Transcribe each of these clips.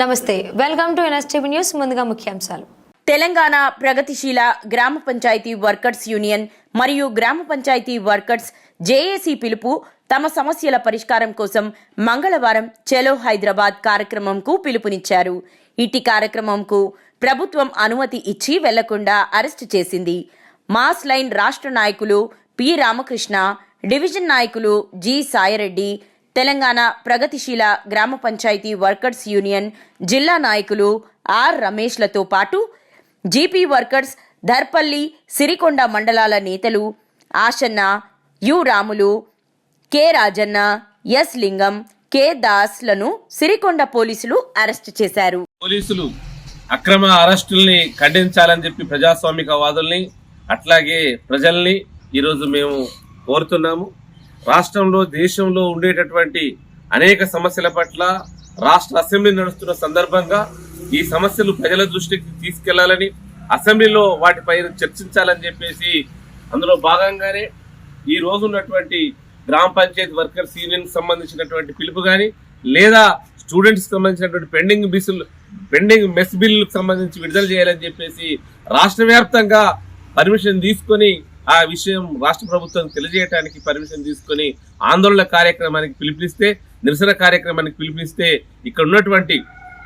నమస్తే welcome to NSTV news ముందుగా ముఖ్యాంశాలు. తెలంగాణ ప్రగతిశీల గ్రామ పంచాయతీ వర్కర్స్ యూనియన్ మరియు గ్రామ పంచాయతీ వర్కర్స్ జేఏసీ పిలుపు తమ సమస్యల పరిష్కారం కోసం మంగళవారం చెలో హైదరాబాద్ కార్యక్రమంకు పిలుపునిచ్చారు. ఇటీ కార్యక్రమంకు ప్రభుత్వం అనుమతి ఇచ్చి వెళ్ళకుండా అరెస్టు చేసింది. మాస్ లైన్ రాష్ట్ర నాయకులు పి రామకృష్ణ డివిజన్ నాయకులు జి సాయిరెడ్డి తెలంగాణ ప్రగతిశీల గ్రామ పంచాయతీ వర్కర్స్ యూనియన్ జిల్లా నాయకులు ఆర్ రమేష్లతో పాటు జీపీ వర్కర్స్ ధర్పల్లి సిరికొండ మండలాల నేతలు Ashanna U Ramulu K Rajanna S Lingam K దాస్లను Sirikonda పోలీసులు అరెస్టు చేశారు. పోలీసులు అక్రమ అరెస్టుల్ని ఖండించాలని చెప్పి ప్రజాస్వామికవాదుల్ని అట్లాగే ప్రజల్ని ఈరోజు మేము కోరుతున్నాము. రాష్ట్రంలో దేశంలో ఉండేటటువంటి అనేక సమస్యల పట్ల రాష్ట్ర అసెంబ్లీ నడుస్తున్న సందర్భంగా ఈ సమస్యలు ప్రజల దృష్టికి తీసుకెళ్ళాలని అసెంబ్లీలో వాటిపై చర్చించాలని చెప్పేసి అందులో భాగంగానే ఈ రోజు ఉన్నటువంటి గ్రామ పంచాయతీ వర్కర్స్ యూనియన్ సంబంధించినటువంటి పిలుపు కానీ లేదా స్టూడెంట్స్ సంబంధించినటువంటి పెండింగ్ బిల్లు పెండింగ్ మెస్ బిల్లుకు సంబంధించి విడుదల చేయాలని చెప్పేసి రాష్ట్ర వ్యాప్తంగా పర్మిషన్ తీసుకొని ఆ విషయం రాష్ట్ర ప్రభుత్వం తెలియజేయడానికి పర్మిషన్ తీసుకొని ఆందోళన కార్యక్రమానికి పిలుపునిస్తే నిరసన కార్యక్రమానికి పిలుపునిస్తే ఇక్కడ ఉన్నటువంటి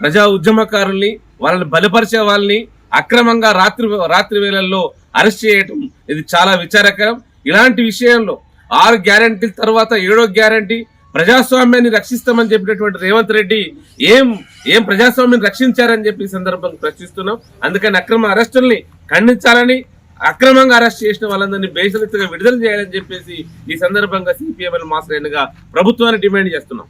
ప్రజా ఉద్యమకారుల్ని వాళ్ళని బలపరిచే వాళ్ళని అక్రమంగా రాత్రి రాత్రి వేళల్లో అరెస్ట్ చేయటం ఇది చాలా విచారకరం. ఇలాంటి విషయంలో ఆరు గ్యారంటీల తర్వాత ఏడో గ్యారంటీ ప్రజాస్వామ్యాన్ని రక్షిస్తామని చెప్పినటువంటి రేవంత్ రెడ్డి ఏం ఏం ప్రజాస్వామ్యం రక్షించారని చెప్పి సందర్భంగా ప్రశ్నిస్తున్నాం. అందుకని అక్రమ అరెస్టుల్ని ఖండించాలని అక్రమంగా అరెస్ట్ చేసిన వాళ్ళందరినీ బేసరితగా విడుదల చేయాలని చెప్పేసి ఈ సందర్భంగా సిపిఎంఎల్ మాస్టర్ ప్రభుత్వాన్ని డిమాండ్ చేస్తున్నాం.